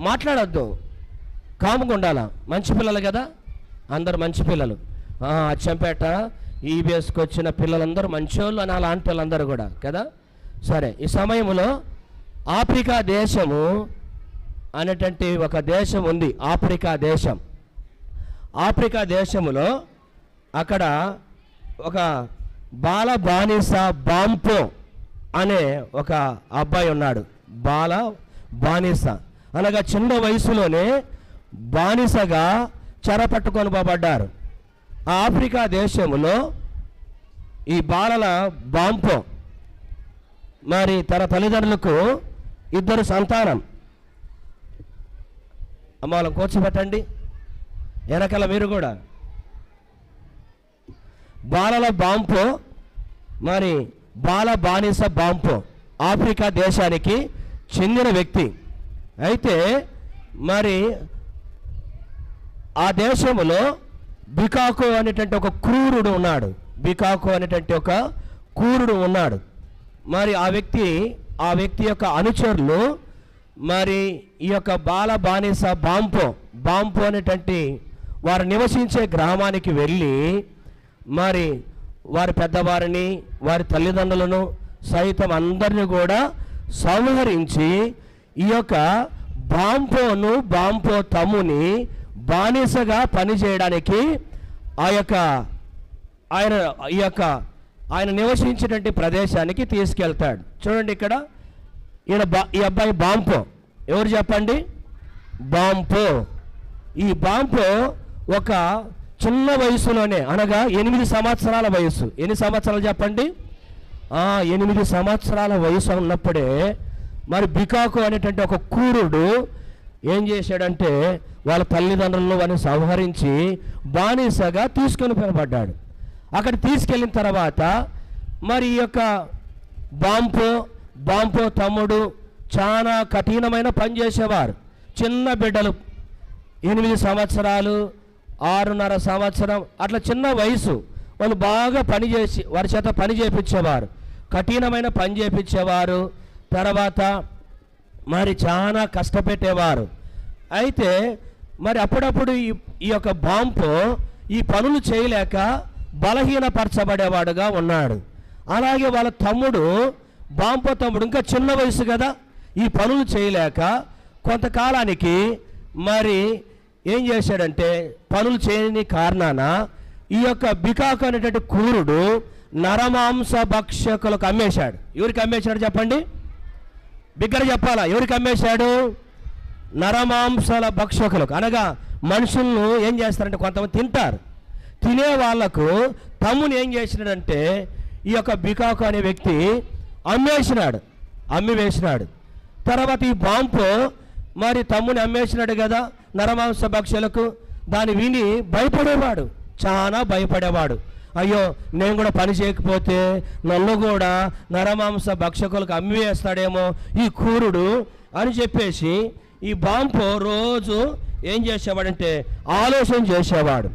మాట్లాడద్దు. కాముగా ఉండాలా? మంచి పిల్లలు కదా? అందరు మంచి పిల్లలు. ఆ, అచ్చంపేట ఈబీఎస్కి వచ్చిన పిల్లలందరూ మంచోళ్ళు అని అలాంటి వాళ్ళందరూ కూడా కదా? సరే ఈ సమయంలో ఆఫ్రికా దేశము అనేటువంటి ఒక దేశం ఉంది ఆఫ్రికా దేశం. ఆఫ్రికా దేశములో అక్కడ ఒక బాల బానిస బాంపో అనే ఒక అబ్బాయి ఉన్నాడు. బాల బానిస. అనగా చిన్న వయసులోనే బానిసగా చెరపట్టుకొని పోబడ్డారు. ఆ ఆఫ్రికా దేశంలో ఈ బాలల బాంపో. మరి తన తల్లిదండ్రులకు ఇద్దరు సంతానం. అమ్మాలను కూర్చోబెట్టండి. వెనకాల మీరు కూడా. బాలల బాంపో మరి బాల బానిస బాంపో ఆఫ్రికా దేశానికి చెందిన వ్యక్తి. అయితే మరి ఆ దేశంలో బికాకు అనేటువంటి ఒక క్రూరుడు ఉన్నాడు. బికాకు అనేటువంటి ఒక క్రూరుడు ఉన్నాడు. మరి ఆ వ్యక్తి ఆ వ్యక్తి యొక్క అనుచరులు మరి ఈ యొక్క బాల బానిస బాంపో బాంపో అనేటువంటి వారు నివసించే గ్రామానికి వెళ్ళి మరి వారి పెద్దవారిని వారి తల్లిదండ్రులను సైతం అందరిని కూడా సంహరించి ఈ యొక్క బాంపోను బాంపో తమ్ముని బానిసగా పనిచేయడానికి ఆ యొక్క ఆయన ఈ యొక్క ఆయన నివసించినటువంటి ప్రదేశానికి తీసుకెళ్తాడు. చూడండి ఇక్కడ ఈయన బా ఈ అబ్బాయి బాంపో ఎవరు చెప్పండి? బాంపో ఈ బాంపో ఒక చిన్న వయసులోనే అనగా ఎనిమిది సంవత్సరాల వయసు. ఎన్ని సంవత్సరాలు చెప్పండి? ఎనిమిది సంవత్సరాల వయసు ఉన్నప్పుడే మరి బికాకు అనేటువంటి ఒక కూరుడు ఏం చేశాడంటే వాళ్ళ తల్లిదండ్రులను వారిని సంహరించి బానిసగా తీసుకొని పిలబడ్డాడు అక్కడ తీసుకెళ్ళిన తర్వాత మరి ఈ యొక్క బాంపో బాంపో తమ్ముడు చాలా కఠినమైన పని చేసేవారు. చిన్న బిడ్డలు ఎనిమిది సంవత్సరాలు ఆరున్నర సంవత్సరం అట్లా చిన్న వయసు. వాళ్ళు బాగా పని చేసి వారి చేత పని చేపించేవారు. కఠినమైన పని చేపించేవారు. తర్వాత మరి చాలా కష్టపెట్టేవారు. అయితే మరి అప్పుడప్పుడు ఈ ఈ యొక్క బాంపు ఈ పనులు చేయలేక బలహీనపరచబడేవాడుగా ఉన్నాడు. అలాగే వాళ్ళ తమ్ముడు బాంపో తమ్ముడు ఇంకా చిన్న వయసు కదా ఈ పనులు చేయలేక కొంతకాలానికి మరి ఏం చేశాడంటే పనులు చేయని కారణాన ఈ యొక్క బికాకు అనేటువంటి కూరుడు నరమాంస భక్షకులకు అమ్మేశాడు. ఎవరికి అమ్మేశాడు చెప్పండి? బిగ్గర చెప్పాలా? ఎవరికి అమ్మేశాడు నరమాంసాల భక్షకులకు. అనగా మనుషులను ఏం చేస్తారంటే కొంతమంది తింటారు. తినే వాళ్ళకు తమ్ముని ఏం చేసినాడంటే ఈ యొక్క బికాకు అనే వ్యక్తి అమ్మేసినాడు. అమ్మి వేసినాడు. తర్వాత ఈ బాంపు మరి తమ్ముని అమ్మేసినాడు కదా నరమాంస భక్షలకు. దాన్ని విని భయపడేవాడు. చాలా భయపడేవాడు. అయ్యో నేను కూడా పని చేయకపోతే నన్ను కూడా నరమాంస భక్షకులకు అమ్మి వేస్తాడేమో ఈ కూరుడు అని చెప్పేసి ఈ బాంపు రోజు ఏం చేసేవాడంటే ఆలోచన చేసేవాడు.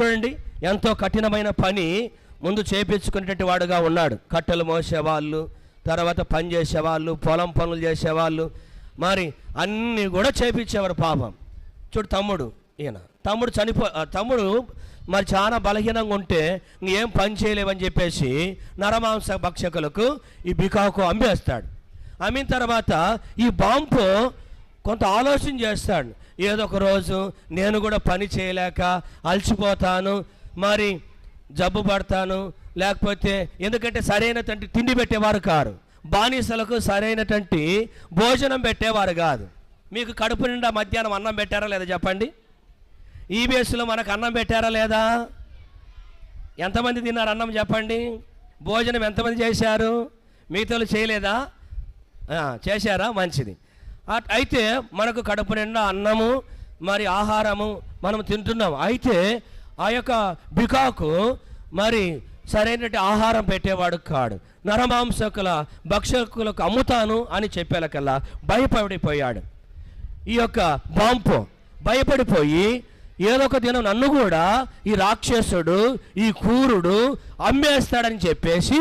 చూడండి ఎంతో కఠినమైన పని ముందు చేపించుకునేటువంటి వాడుగా ఉన్నాడు. కట్టెలు మోసేవాళ్ళు తర్వాత పని చేసేవాళ్ళు పొలం పనులు చేసేవాళ్ళు. మరి అన్నీ కూడా చేపించేవారు పాపం. చూడు తమ్ముడు ఈయన. తమ్ముడు చనిపో తమ్ముడు మరి చాలా బలహీనంగా ఉంటే ఏం పని చేయలేవని చెప్పేసి నరమాంస భక్షకులకు ఈ బికాకు అమ్మేస్తాడు. అమ్మిన తర్వాత ఈ బాంపు కొంత ఆలోచన చేస్తాడు. ఏదో ఒక రోజు నేను కూడా పని చేయలేక అలసిపోతాను మరి జబ్బు పడతాను లేకపోతే ఎందుకంటే సరైనటువంటి తిండి పెట్టేవారు కారు. బానిసలకు సరైనటువంటి భోజనం పెట్టేవారు కాదు. మీకు కడుపు నిండా మధ్యాహ్నం అన్నం పెట్టారా లేదా చెప్పండి? ఈబీఎస్లో మనకు అన్నం పెట్టారా లేదా? ఎంతమంది తిన్నారు? అన్నం చెప్పండి. భోజనం ఎంతమంది చేశారు? మిగతాలు చేయలేదా? చేశారా? మంచిది. అయితే మనకు కడుపు నిండా అన్నము మరి ఆహారము మనం తింటున్నాం. అయితే ఆ యొక్క బికాకు మరి సరైనటువంటి ఆహారం పెట్టేవాడు కాడు. నరమాంసకుల భక్షకులకు అమ్ముతాను అని చెప్పేలకల్లా భయపడిపోయాడు. ఈ యొక్క బాంపు భయపడిపోయి ఏదో ఒక దినం నన్ను కూడా ఈ రాక్షసుడు ఈ కూరుడు అమ్మేస్తాడని చెప్పేసి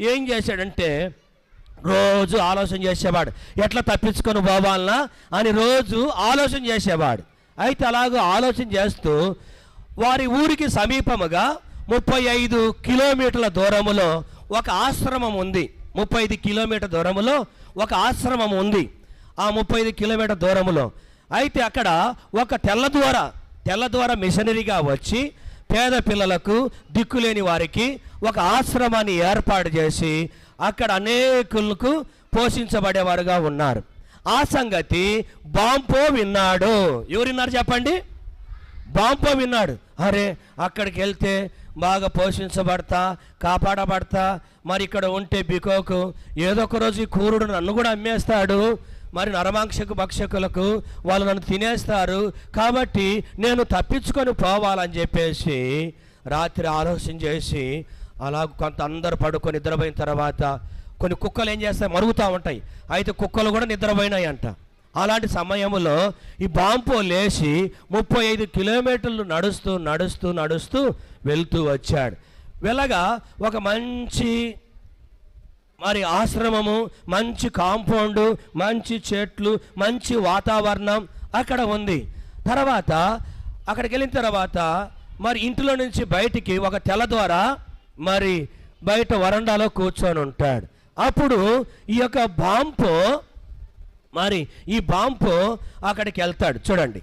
ఏం చేశాడంటే రోజు ఆలోచన చేసేవాడు. ఎట్లా తప్పించుకొని పోవాలనా అని రోజు ఆలోచన చేసేవాడు. అయితే అలాగ ఆలోచన చేస్తూ వారి ఊరికి సమీపముగా ముప్పై ఐదు కిలోమీటర్ల దూరములో ఒక ఆశ్రమం ఉంది. ముప్పై ఐదు కిలోమీటర్ దూరములో ఒక ఆశ్రమం ఉంది. ఆ ముప్పై ఐదు కిలోమీటర్ దూరములో. అయితే అక్కడ ఒక తెల్ల ద్వారా తెల్ల ద్వారా మిషనరీగా వచ్చి పేద పిల్లలకు దిక్కులేని వారికి ఒక ఆశ్రమాన్ని ఏర్పాటు చేసి అక్కడ అనేకులకు పోషించబడేవారుగా ఉన్నారు. ఆ సంగతి బాంపో విన్నాడు. ఎవరున్నారు చెప్పండి? బాంపో విన్నాడు. అరే అక్కడికి వెళ్తే బాగా పోషించబడతా కాపాడబడతా మరి ఇక్కడ ఉంటే బికోకు ఏదో ఒక రోజు ఈ కూరుడు నన్ను కూడా అమ్మేస్తాడు. మరి నరమాంక్షకు భక్షకులకు వాళ్ళు నన్ను తినేస్తారు. కాబట్టి నేను తప్పించుకొని పోవాలని చెప్పేసి రాత్రి ఆలోచన చేసి అలా కొంత అందరు పడుకొని నిద్రపోయిన తర్వాత కొన్ని కుక్కలు ఏం చేస్తాయి? మరుగుతూ ఉంటాయి. అయితే కుక్కలు కూడా నిద్రపోయినాయి అంట అలాంటి సమయంలో ఈ బాంపో లేచి ముప్పై ఐదు కిలోమీటర్లు నడుస్తూ నడుస్తూ నడుస్తూ వెళ్తూ వచ్చాడు. వెళ్ళగా ఒక మంచి మరి ఆశ్రమము మంచి కాంపౌండ్ మంచి చెట్లు మంచి వాతావరణం అక్కడ ఉంది. తర్వాత అక్కడికి వెళ్ళిన తర్వాత మరి ఇంటిలో నుంచి బయటికి ఒక తెల ద్వారా మరి బయట వరండాలో కూర్చొని ఉంటాడు. అప్పుడు ఈ యొక్క బాంపు మరి ఈ బాంపు అక్కడికి వెళ్తాడు. చూడండి.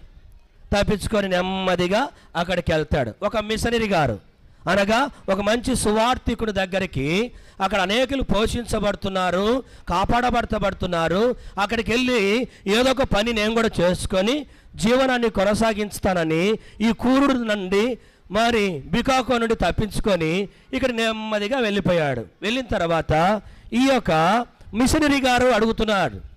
తప్పించుకొని నెమ్మదిగా అక్కడికి వెళ్తాడు. ఒక మిషనరీ గారు. అనగా ఒక మంచి సువార్థికుడి దగ్గరికి అక్కడ అనేకులు పోషించబడుతున్నారు కాపాడబడతబడుతున్నారు. అక్కడికి వెళ్ళి ఏదో ఒక పని నేను కూడా చేసుకొని జీవనాన్ని కొనసాగించుతానని ఈ కూరుడు నుండి మరి బికాకో నుండి తప్పించుకొని ఇక్కడ నెమ్మదిగా వెళ్ళిపోయాడు. వెళ్ళిన తర్వాత ఈ యొక్క మిషనరీ గారు అడుగుతున్నాడు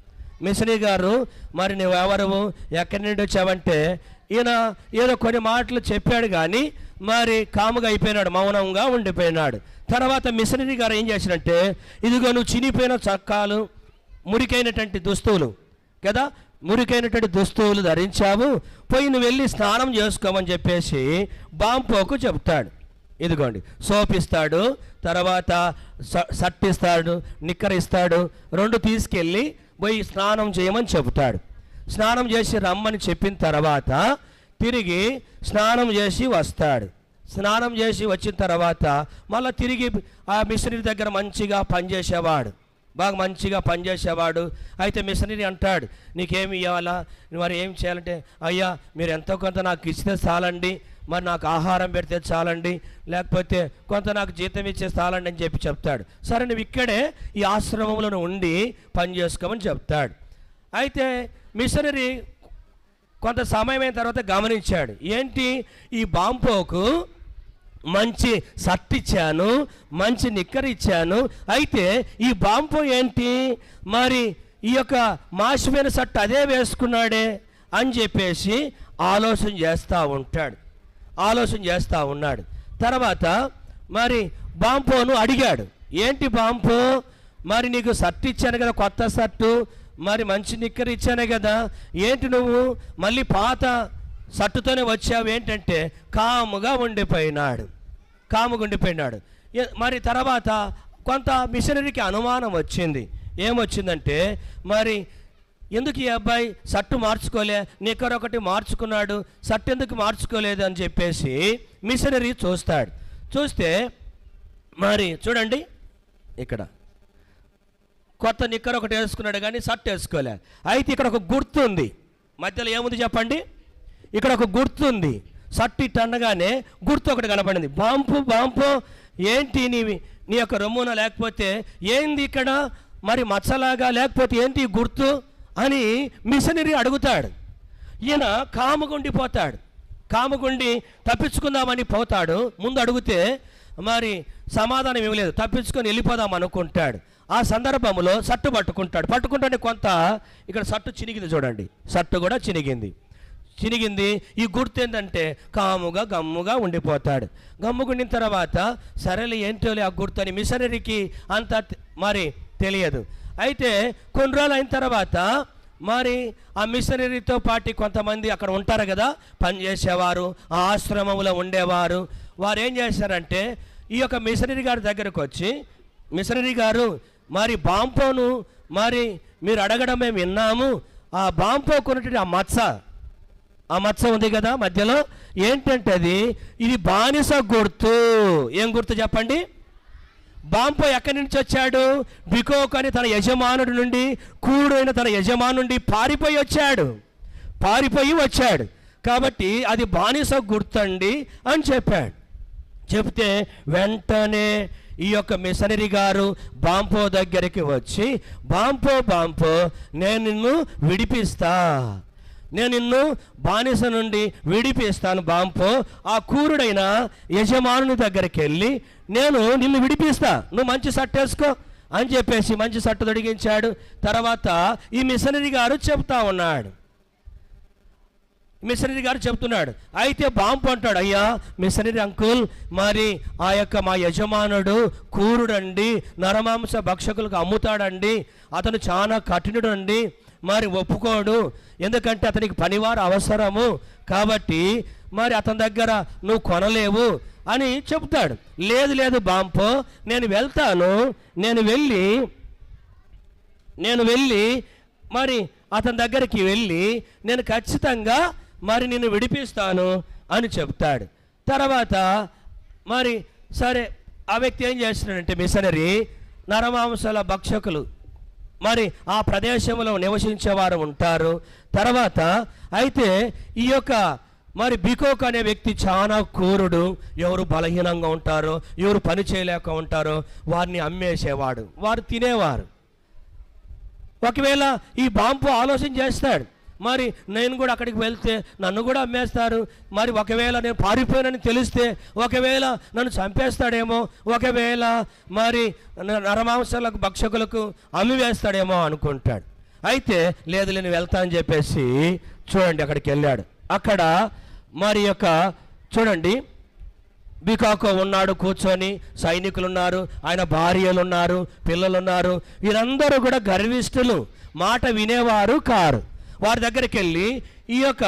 మిషనరీ గారు మరి నువ్వు ఎవరు ఎక్కడి నుండి వచ్చావంటే? ఈయన ఏదో కొన్ని మాటలు చెప్పాడు కానీ మరి కాముగా అయిపోయినాడు మౌనంగా ఉండిపోయినాడు. తర్వాత మిషనరీ గారు ఏం చేశాడంటే ఇదిగో నువ్వు చినిపోయిన చక్కాలు మురికైనటువంటి దుస్తువులు కదా? మురికైనటువంటి దుస్తువులు ధరించావు పోయి నువ్వు వెళ్ళి స్నానం చేసుకోమని చెప్పేసి బాంపోకు చెప్తాడు ఇదిగోండి సోప్ ఇస్తాడు తర్వాత షర్ట్ ఇస్తాడు నిక్కర్ ఇస్తాడు రెండు తీసుకెళ్ళి పోయి స్నానం చేయమని చెబుతాడు. స్నానం చేసి రమ్మని చెప్పిన తర్వాత తిరిగి స్నానం చేసి వస్తాడు. స్నానం చేసి వచ్చిన తర్వాత మళ్ళీ తిరిగి ఆ మిషనరీ దగ్గర మంచిగా పనిచేసేవాడు. బాగా మంచిగా పనిచేసేవాడు. అయితే మిషనరీ అంటాడు నీకేమి ఇవ్వాలా మరి ఏం చేయాలంటే అయ్యా మీరు ఎంతో కొంత నాకు ఇస్తే చాలండి. మరి నాకు ఆహారం పెడితే చాలండి. లేకపోతే కొంత నాకు జీతం ఇచ్చే చాలండి అని చెప్పి చెప్తాడు. సరే నువ్వు ఇక్కడే ఈ ఆశ్రమంలో ఉండి పని చేసుకోమని చెప్తాడు. అయితే మిషనరీ కొంత సమయం అయిన తర్వాత గమనించాడు. ఏంటి? ఈ బాంపోకు మంచి షర్ట్ ఇచ్చాను మంచి నిక్కరిచ్చాను అయితే ఈ బాంపో ఏంటి? మరి ఈ యొక్క మాసిమైన షర్ట్ అదే వేసుకున్నాడే అని చెప్పేసి ఆలోచన చేస్తూ ఉంటాడు. ఆలోచన చేస్తూ ఉన్నాడు. తర్వాత మరి బాంపోను అడిగాడు. ఏంటి బాంపో మరి నీకు షర్ట్ ఇచ్చాను కదా కొత్త షర్టు మరి మంచి నిక్కర్ ఇచ్చానే కదా. ఏంటి నువ్వు? మళ్ళీ పాత షర్టుతోనే వచ్చావు ఏంటంటే కాముగా ఉండిపోయినాడు. కాముగా ఉండిపోయినాడు. మరి తర్వాత కొంత మిషనరీకి అనుమానం వచ్చింది. ఏమొచ్చిందంటే మరి ఎందుకు ఈ అబ్బాయి షర్టు మార్చుకోలే? నిక్కర్ ఒకటి మార్చుకున్నాడు షర్ట్ ఎందుకు మార్చుకోలేదు అని చెప్పేసి మిషనరీ చూస్తాడు. చూస్తే మరి చూడండి ఇక్కడ. కొత్త నిక్కర ఒకటి వేసుకున్నాడు కానీ షర్ట్ వేసుకోలే. అయితే ఇక్కడ ఒక గుర్తు ఉంది. మధ్యలో ఏముంది చెప్పండి? ఇక్కడ ఒక గుర్తు ఉంది. షర్ట్ ఇట్ అనగానే గుర్తు ఒకటి కనపడింది. బాంపు బాంపు ఏంటి నీ నీ యొక్క రొమ్మున లేకపోతే ఏంది ఇక్కడ? మరి మచ్చలాగా లేకపోతే ఏంటి గుర్తు? అని మిషనరీ అడుగుతాడు. ఈయన కాముగుండిపోతాడు కామగుండి తప్పించుకుందామని పోతాడు. ముందు అడిగితే మరి సమాధానం ఇవ్వలేదు తప్పించుకొని వెళ్ళిపోదాం అనుకుంటాడు. ఆ సందర్భంలో సట్టు పట్టుకుంటాడు. పట్టుకుంటే కొంత ఇక్కడ సట్టు చినిగింది చూడండి. సట్టు కూడా చినిగింది. చినిగింది. ఈ గుర్తు ఏంటంటే కాముగా గమ్ముగా ఉండిపోతాడు. గమ్ముగుండిన తర్వాత సరేలే ఏంటోలే ఆ గుర్తు అని మిషనరీకి అంత మరి తెలియదు. అయితే కొన్ని రోజులు అయిన తర్వాత మరి ఆ మిషనరీతో పాటు కొంతమంది అక్కడ ఉంటారు కదా పనిచేసేవారు ఆ ఆశ్రమంలో ఉండేవారు. వారు ఏం చేశారంటే ఈ యొక్క మిషనరీ గారి దగ్గరకు వచ్చి మిషనరీ గారు మరి బాంపోను మరి మీరు అడగడం మేము విన్నాము. ఆ బాంపో కొన్నటువంటి ఆ మచ్చ ఆ మచ్చ ఉంది కదా మధ్యలో. ఏంటంటే అది ఇది బానిస గుర్తు. ఏం గుర్తు చెప్పండి? బాంపో ఎక్కడి నుంచి వచ్చాడు? బికోక్ అని తన యజమానుడి నుండి కూడైన తన యజమానుడి పారిపోయి వచ్చాడు. పారిపోయి వచ్చాడు. కాబట్టి అది బానిస గుర్తండి అని చెప్పాడు. చెప్తే వెంటనే ఈ యొక్క మిషనరీ గారు బాంపో దగ్గరికి వచ్చి బాంపో బాంపో నేను నిన్ను విడిపిస్తా. నేను నిన్ను బానిస నుండి విడిపిస్తాను బాంపో. ఆ కూరుడైన యజమానుని దగ్గరికి వెళ్ళి నేను నిన్ను విడిపిస్తా. నువ్వు మంచి సట్టేసుకో అని చెప్పేసి మంచి సట్టు తొడిగించాడు. తర్వాత ఈ మిషనరీ గారు చెప్తా ఉన్నాడు. మిషనరీ గారు చెప్తున్నాడు. అయితే బాంపు అంటాడు అయ్యా మిషనరీ అంకుల్ మరి ఆ యొక్క మా యజమానుడు కూరుడండి నరమాంస భక్షకులకు అమ్ముతాడండి అతను చాలా కఠినుడు అండి మరి ఒప్పుకోడు ఎందుకంటే అతనికి పనివారు అవసరము కాబట్టి మరి అతని దగ్గర నువ్వు కొనలేవు అని చెప్తాడు. లేదు లేదు బాంపు నేను వెళ్తాను నేను వెళ్ళి నేను వెళ్ళి మరి అతని దగ్గరికి వెళ్ళి నేను ఖచ్చితంగా మరి నిన్ను విడిపిస్తాను అని చెప్తాడు. తర్వాత మరి సరే ఆ వ్యక్తి ఏం చేస్తున్నాడంటే మిషనరీ నరమాంసాల భక్షకులు మరి ఆ ప్రదేశంలో నివసించేవారు ఉంటారు. తర్వాత అయితే ఈ యొక్క మరి బికోక్ అనే వ్యక్తి చాలా కూరుడు ఎవరు బలహీనంగా ఉంటారో ఎవరు పని చేయలేక ఉంటారో వారిని అమ్మేసేవాడు వారు తినేవారు. ఒకవేళ ఈ బాంపు ఆలోచన చేస్తాడు మరి నేను కూడా అక్కడికి వెళ్తే నన్ను కూడా అమ్మేస్తారు. మరి ఒకవేళ నేను పారిపోయానని తెలిస్తే ఒకవేళ నన్ను చంపేస్తాడేమో ఒకవేళ మరి నరమాంసాలకు భక్షకులకు అమ్మివేస్తాడేమో అనుకుంటాడు. అయితే లేదు నేను వెళ్తా అని చెప్పేసి చూడండి అక్కడికి వెళ్ళాడు. అక్కడ మరి యొక్క చూడండి బికాకో ఉన్నాడు కూర్చొని సైనికులు ఉన్నారు ఆయన భార్యలు ఉన్నారు పిల్లలు ఉన్నారు వీరందరూ కూడా గర్విష్ఠులు. మాట వినేవారు కారు. వారి దగ్గరికి వెళ్ళి ఈ యొక్క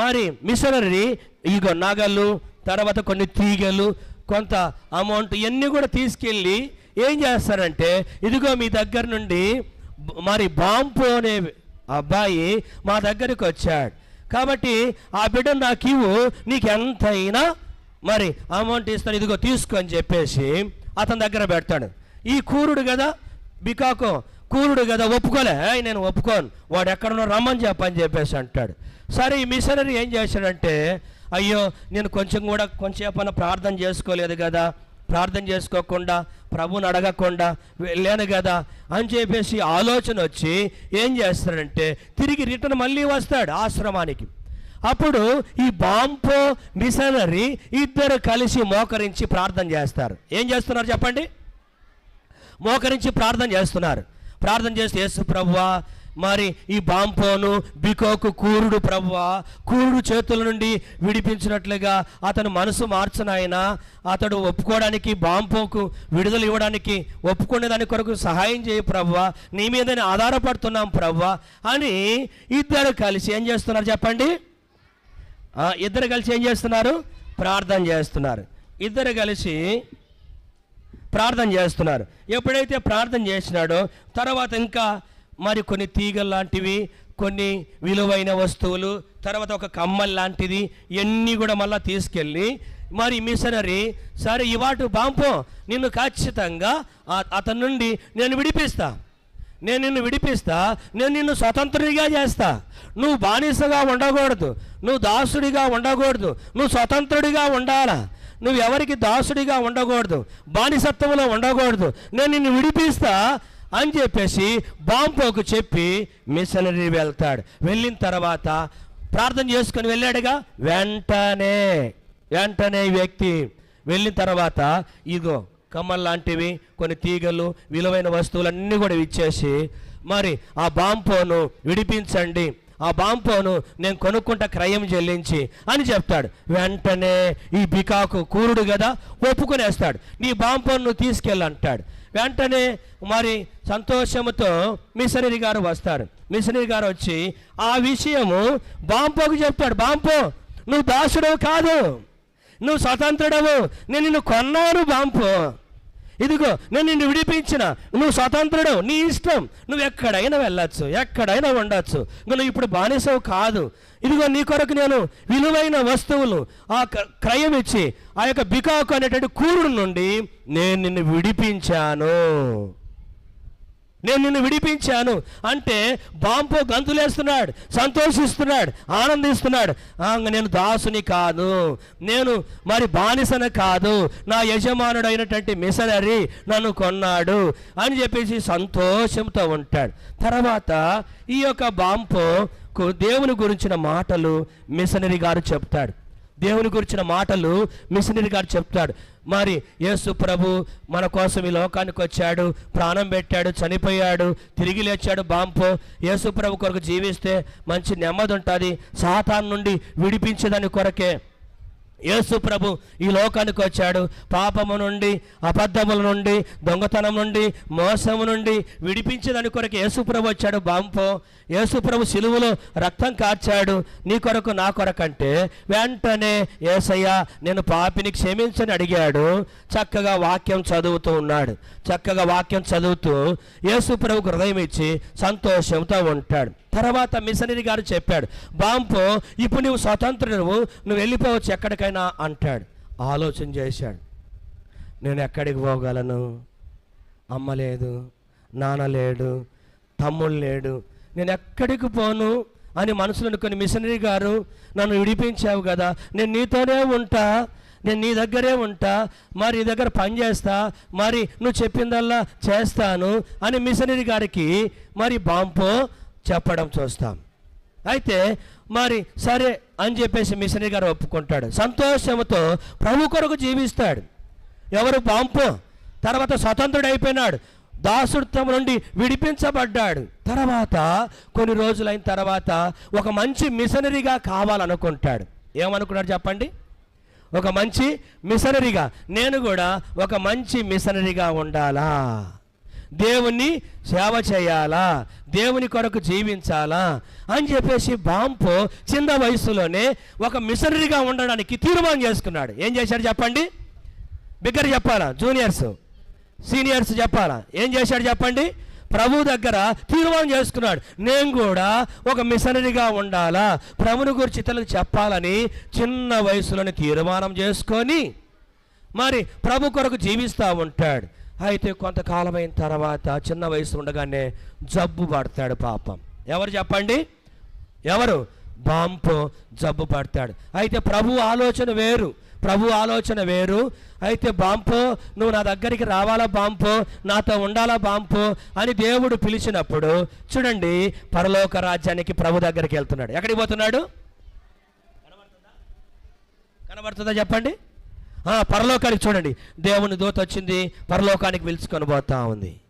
మరి మిషనరీ ఇగో నగలు తర్వాత కొన్ని తీగలు కొంత అమౌంట్ ఇవన్నీ కూడా తీసుకెళ్ళి ఏం చేస్తారంటే ఇదిగో మీ దగ్గర నుండి మరి బాంపు అనే అబ్బాయి మా దగ్గరికి వచ్చాడు. కాబట్టి ఆ బిడ్డ నాకు ఇవ్వు నీకు ఎంతైనా మరి అమౌంట్ ఇస్తాను ఇదిగో తీసుకో అని చెప్పేసి అతని దగ్గర పెడతాడు. ఈ కూరుడు కదా బికాకో కూరుడు కదా ఒప్పుకోలే. నేను ఒప్పుకోను. వాడు ఎక్కడున్నా రమ్మని చెప్పని చెప్పేసి అంటాడు. సరే ఈ మిషనరీ ఏం చేశాడంటే అయ్యో నేను కొంచెం కూడా కొంచెం ప్రార్థన చేసుకోలేదు కదా. ప్రార్థన చేసుకోకుండా ప్రభుని అడగకుండా వెళ్ళాను కదా అని చెప్పేసి ఆలోచన వచ్చి ఏం చేస్తాడంటే తిరిగి రిటర్న్ మళ్ళీ వస్తాడు ఆశ్రమానికి. అప్పుడు ఈ బాంపో మిషనరీ ఇద్దరు కలిసి మోకరించి ప్రార్థన చేస్తారు. ఏం చేస్తున్నారు చెప్పండి? మోకరించి ప్రార్థన చేస్తున్నారు. ప్రార్థన చేస్తే యేసు ప్రభువా మరి ఈ బాంపోను బికోకు కూరుడు ప్రభువా కూరుడు చేతుల నుండి విడిపించినట్లుగా అతను మనసు మార్చనాయన అతడు ఒప్పుకోవడానికి బాంపోకు విడుదల ఇవ్వడానికి ఒప్పుకునే దాని కొరకు సహాయం చేయి ప్రభువా నీ మీదనే ఆధారపడుతున్నాం ప్రభువా అని ఇద్దరు కలిసి ఏం చేస్తున్నారు చెప్పండి? ఇద్దరు కలిసి ఏం చేస్తున్నారు? ప్రార్థన చేస్తున్నారు. ఇద్దరు కలిసి ప్రార్థన చేస్తున్నారు. ఎప్పుడైతే ప్రార్థన చేసినాడో తర్వాత ఇంకా మరి కొన్ని తీగలు లాంటివి కొన్ని విలువైన వస్తువులు తర్వాత ఒక కమ్మల్ లాంటిది ఇవన్నీ కూడా మళ్ళీ తీసుకెళ్ళి మరి మిషనరీ సరే ఇవాటు బాంపో నిన్ను ఖచ్చితంగా అతని నుండి నేను విడిపిస్తా. నేను నిన్ను విడిపిస్తా నేను నిన్ను స్వతంత్రుడిగా చేస్తా. నువ్వు బానిసగా ఉండకూడదు నువ్వు దాసుడిగా ఉండకూడదు నువ్వు స్వతంత్రుడిగా ఉండాలా? నువ్వు ఎవరికి దాసుడిగా ఉండకూడదు బానిసత్వంలో ఉండకూడదు. నేను నిన్ను విడిపిస్తా అని చెప్పేసి బాంపోకు చెప్పి మిషనరీ వెళ్తాడు. వెళ్ళిన తర్వాత ప్రార్థన చేసుకుని వెళ్ళాడుగా? వెంటనే వెంటనే వ్యక్తి వెళ్ళిన తర్వాత ఇగో కమ్మల్ లాంటివి కొన్ని తీగలు విలువైన వస్తువులన్నీ కూడా ఇచ్చేసి మరి ఆ బాంపోను విడిపించండి ఆ బాంపోను నేను కొనుక్కుంటా క్రయం చెల్లించి అని చెప్తాడు. వెంటనే ఈ బికాకు కూరుడు కదా ఒప్పుకునేస్తాడు. నీ బాంపోను నువ్వు తీసుకెళ్ళంటాడు. వెంటనే మరి సంతోషముతో మిషనరీ గారు వస్తారు. మిషనరీ గారు వచ్చి ఆ విషయము బాంపోకు చెప్తాడు. బాంపో నువ్వు దాసుడవు కాదు. నువ్వు స్వతంత్రుడవు. నేను నిన్ను కొన్నాను బాంపో ఇదిగో నేను నిన్ను విడిపించిన. నువ్వు స్వతంత్రుడు నీ ఇష్టం. నువ్వు ఎక్కడైనా వెళ్ళొచ్చు ఎక్కడైనా ఉండొచ్చు. నువ్వు ఇప్పుడు బానిసవు కాదు. ఇదిగో నీ కొరకు నేను విలువైన వస్తువులు ఆ క్రయం ఇచ్చి ఆ యొక్క బికాకు అనేటువంటి కూరుడు నుండి నేను నిన్ను విడిపించాను. నేను నిన్ను విడిపించాను. అంటే బాంపో గంతులేస్తున్నాడు సంతోషిస్తున్నాడు ఆనందిస్తున్నాడు. నేను దాసుని కాదు. నేను మరి బానిసన కాదు. నా యజమానుడైనటువంటి మిషనరీ నన్ను కొన్నాడు అని చెప్పేసి సంతోషంతో ఉంటాడు. తర్వాత ఈ యొక్క బాంపో దేవుని గురించిన మాటలు మిషనరీ గారు చెప్తాడు. దేవుని గురించిన మాటలు మిషనరీ గారు చెప్తాడు. మరి యేసు ప్రభు మన కోసం ఈ లోకానికి వచ్చాడు ప్రాణం పెట్టాడు చనిపోయాడు తిరిగి లేచాడు బాంపో. యేసు ప్రభు కొరకు జీవిస్తే మంచి నెమ్మది ఉంటుంది. సాతాన్ నుండి విడిపించేదాని కొరకే యేసు ప్రభు ఈ లోకానికి వచ్చాడు. పాపము నుండి అబద్ధముల నుండి దొంగతనం నుండి మోసము నుండి విడిపించేదాని కొరకు యేసు ప్రభు వచ్చాడు. బాంపో యేసు ప్రభు సిలువలో రక్తం కార్చాడు. నీ కొరకు నా కొరకంటే వెంటనే ఏసయ్య నేను పాపిని క్షమించని అడిగాడు. చక్కగా వాక్యం చదువుతూ ఉన్నాడు. చక్కగా వాక్యం చదువుతూ యేసు ప్రభుకు హృదయం ఇచ్చి సంతోషంతో ఉంటాడు. తర్వాత మిషనరీ గారు చెప్పాడు బాంపో ఇప్పుడు నువ్వు స్వతంత్రుడు నువ్వు వెళ్ళిపోవచ్చు ఎక్కడికైనా. అంటాడు ఆలోచన చేశాడు. నేను ఎక్కడికి పోగలను? అమ్మ లేదు నాన్న లేడు తమ్ముడు లేడు. నేను ఎక్కడికి పోను? అని మనసులో అనుకుని మిషనరీ గారు నన్ను విడిపించావు కదా నేను నీతోనే ఉంటా నేను నీ దగ్గరే ఉంటా మరి నీ దగ్గర పని చేస్తా మరి నువ్వు చెప్పిందల్లా చేస్తాను అని మిషనరీ గారికి మరి బాంపో చెప్పడం చూస్తాం. అయితే మరి సరే అని చెప్పేసి మిషనరీ గారు ఒప్పుకుంటాడు. సంతోషంతో ప్రభు కొరకు జీవిస్తాడు. ఎవరు పాంపు? తర్వాత స్వతంత్రుడు అయిపోయినాడు. దాసుత్వం నుండి విడిపించబడ్డాడు. తర్వాత కొన్ని రోజులైన తర్వాత ఒక మంచి మిషనరీగా కావాలనుకుంటాడు. ఏమనుకున్నాడు చెప్పండి? ఒక మంచి మిషనరీగా. నేను కూడా ఒక మంచి మిషనరీగా ఉండాలా? దేవుణ్ణి సేవ చేయాలా? దేవుని కొరకు జీవించాలా? అని చెప్పేసి బాంపు చిన్న వయసులోనే ఒక మిషనరీగా ఉండడానికి తీర్మానం చేసుకున్నాడు. ఏం చేశాడు చెప్పండి? బిగ్గర చెప్పాలా? జూనియర్స్ సీనియర్స్ చెప్పాలా? ఏం చేశాడు చెప్పండి? ప్రభు దగ్గర తీర్మానం చేసుకున్నాడు. నేను కూడా ఒక మిషనరీగా ఉండాలా? ప్రభుని గురించి ఇతరులకు చెప్పాలని చిన్న వయసులోనే తీర్మానం చేసుకొని మరి ప్రభు కొరకు జీవిస్తూ ఉంటాడు. అయితే కొంతకాలమైన తర్వాత చిన్న వయసు ఉండగానే జబ్బు పడతాడు పాపం. ఎవరు చెప్పండి? ఎవరు? బాంపు జబ్బు పడతాడు. అయితే ప్రభు ఆలోచన వేరు. ప్రభు ఆలోచన వేరు. అయితే బాంపు నువ్వు నా దగ్గరికి రావాలా బాంపు? నాతో ఉండాలా బాంపు? అని దేవుడు పిలిచినప్పుడు చూడండి పరలోక రాజ్యానికి ప్రభు దగ్గరికి వెళ్తున్నాడు. ఎక్కడికి పోతున్నాడు? కనబడుతుందా? కనబడుతుందా చెప్పండి? పరలోకానికి చూడండి. దేవుని దూత వచ్చింది పరలోకానికి పిలుచుకొని పోతా ఉంది.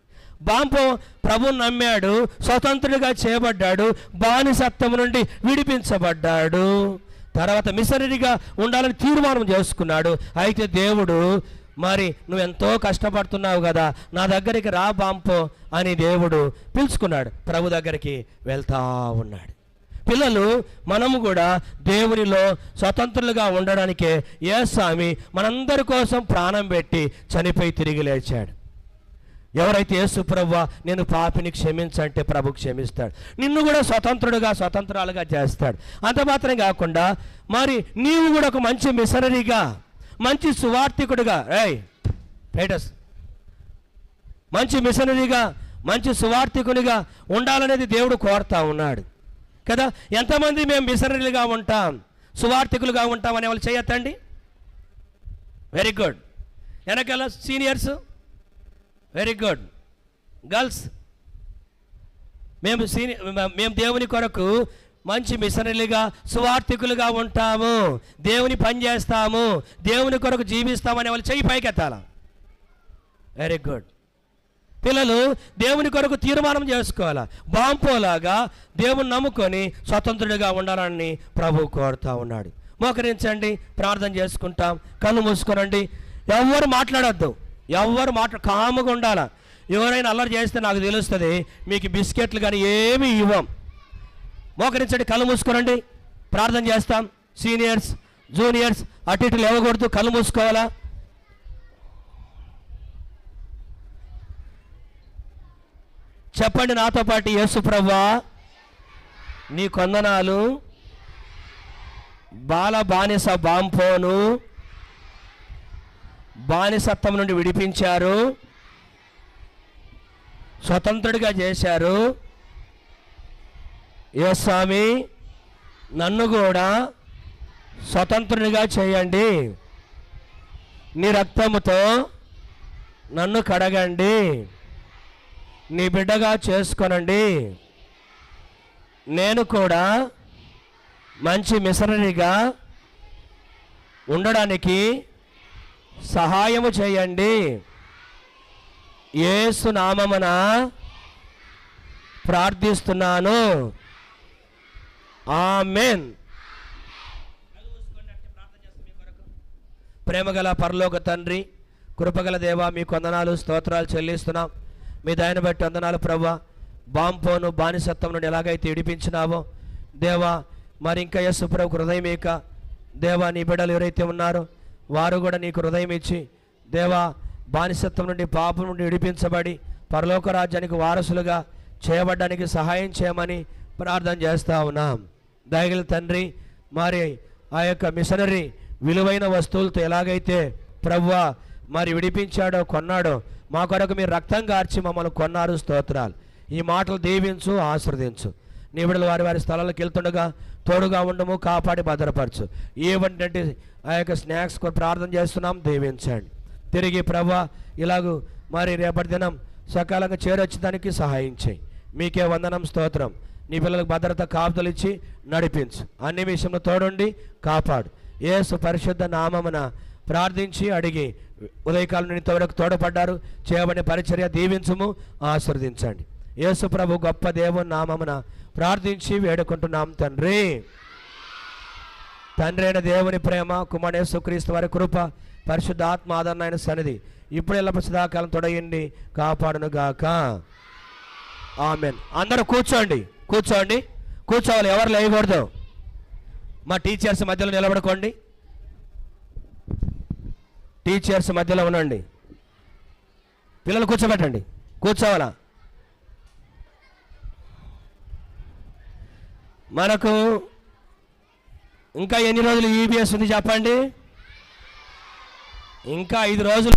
బాంపో ప్రభు నమ్మాడు స్వతంత్రుడిగా చేయబడ్డాడు బానిసత్వం నుండి విడిపించబడ్డాడు. తర్వాత మిషనరీగా ఉండాలని తీర్మానం చేసుకున్నాడు. అయితే దేవుడు మరి నువ్వు ఎంతో కష్టపడుతున్నావు కదా నా దగ్గరికి రా బాంపో అని దేవుడు పిలుచుకున్నాడు. ప్రభు దగ్గరికి వెళ్తా ఉన్నాడు. పిల్లలు మనము కూడా దేవునిలో స్వతంత్రులుగా ఉండడానికే ఏ స్వామి మనందరి కోసం ప్రాణం పెట్టి చనిపోయి తిరిగి లేచాడు. ఎవరైతే యేసు ప్రభు నేను పాపిని క్షమించంటే ప్రభు క్షమిస్తాడు. నిన్ను కూడా స్వతంత్రుడుగా స్వతంత్రాలుగా చేస్తాడు. అంత మాత్రం కాకుండా మరి నీవు కూడా ఒక మంచి మిషనరీగా మంచి సువార్థికుడుగా రై టైటస్ మంచి మిషనరీగా మంచి సువార్థికునిగా ఉండాలనేది దేవుడు కోరుతా ఉన్నాడు. కదా? ఎంతమంది మేము మిషనరీలుగా ఉంటాం సువార్థికులుగా ఉంటాం అనే వాళ్ళు చేయొద్దండి? వెరీ గుడ్ వెనకాల సీనియర్స్ వెరీ గుడ్ గర్ల్స్ మేము సీని మేము దేవుని కొరకు మంచి మిషనరీలుగా సువార్థికులుగా ఉంటాము. దేవుని పని చేస్తాము. దేవుని కొరకు జీవిస్తామనే వాళ్ళు చెయ్యి పైకెత్తాల? వెరీ గుడ్ పిల్లలు దేవుని కొరకు తీర్మానం చేసుకోవాలా? బాంపోలాగా దేవుని నమ్ముకొని స్వతంత్రుడిగా ఉండాలని ప్రభు కోరుతా ఉన్నాడు. మోకరించండి ప్రార్థన చేసుకుంటాం. కళ్ళు మూసుకోనండి ఎవరు మాట్లాడొద్దు. ఎవరు మాట్లా కాముగా ఉండాలా? ఎవరైనా అల్లరి చేస్తే నాకు తెలుస్తుంది మీకు బిస్కెట్లు కానీ ఏమీ ఇవ్వం. మోకరించండి కళ్ళు మూసుకోనండి ప్రార్థన చేస్తాం. సీనియర్స్ జూనియర్స్ అటు ఇటు లేవకూడదు. కళ్ళు మూసుకోవాలా? చెప్పండి నాతో పాటు యేసు ప్రభా. నీ కొందనాలు బాల బానిస బాంపోను బానిసత్వం నుండి విడిపించారు. స్వతంత్రుడిగా చేశారు. ఏ స్వామి నన్ను కూడా స్వతంత్రునిగా చేయండి. నీ రక్తముతో నన్ను కడగండి. నీ బిడ్డగా చేసుకోనండి. నేను కూడా మంచి మిషనరీగా ఉండడానికి సహాయము చేయండి. ఏసునామమున ప్రార్థిస్తున్నాను. ఆమెన్. ప్రేమగల పరలోక తండ్రి కృపగల దేవ మీ కొందనాలు స్తోత్రాలు చెల్లిస్తున్నాం. మీ దాన్ని బట్టి వందనాలు ప్రభా బాంపోను బానిసత్వం నుండి ఎలాగైతే విడిపించినావో దేవా మరి ఇంకా యస్సు ప్రభు హృదయం ఇక దేవా నీ బిడ్డలు ఎవరైతే ఉన్నారో వారు కూడా నీకు హృదయం ఇచ్చి దేవా బానిసత్వం నుండి పాపం నుండి విడిపించబడి పరలోక రాజ్యానికి వారసులుగా చేయబడ్డానికి సహాయం చేయమని ప్రార్థన చేస్తా ఉన్నాం. దయగల తండ్రి మరి ఆ యొక్క మిషనరీ విలువైన వస్తువులతో ఎలాగైతే ప్రవ్వ మరి విడిపించాడో కొన్నాడో మా కొరకు మీరు రక్తం కార్చి మమ్మల్ని కొన్నారు స్తోత్రాలు. ఈ మాటలు దీవించు ఆశ్రదించు నీ వారి వారి స్థలాలకు వెళ్తుండగా తోడుగా ఉండము కాపాడి భద్రపరచు. ఏవంటే ఆ యొక్క స్నాక్స్ ప్రార్థన చేస్తున్నాం దీవించండి. తిరిగి ప్రభా ఇలాగూ మరి రేపటి దినం సకాలంగా చేరొచ్చడానికి సహాయం చేయి. మీకే వందనం స్తోత్రం. నీ పిల్లలకు భద్రత కాపుదలు ఇచ్చి నడిపించు. అన్ని విషయంలో తోడుండి కాపాడు. ఏసు పరిశుద్ధ నామమున ప్రార్థించి అడిగి ఉదయకాలం నుండి ఇంతవరకు తోడపడ్డారు. చేయబడిన పరిచర్య దీవించుము. ఆశీర్వదించండి. యేసుప్రభు గొప్ప దేవుని నామమున ప్రార్థించి వేడుకుంటున్నాం తండ్రి. తండ్రి అయిన దేవుని ప్రేమ కుమారేసు క్రీస్తు వారి కృప పరిశుద్ధ ఆత్మ ఆదరణ సన్నిధి ఇప్పుడు ఇలా సదాకాలం తొడయండి కాపాడును గాక ఆమెన్. అందరూ కూర్చోండి. కూర్చోండి. కూర్చోవాలి. ఎవరు లేయకూడదు. మా టీచర్స్ మధ్యలో నిలబడుకోండి. టీచర్స్ మధ్యలో ఉండండి. పిల్లలు కూర్చోబెట్టండి. కూర్చోవాలా? మనకు ఇంకా ఎన్ని రోజులు ఈబీఎస్ ఉంది చెప్పండి? ఇంకా ఐదు రోజులు.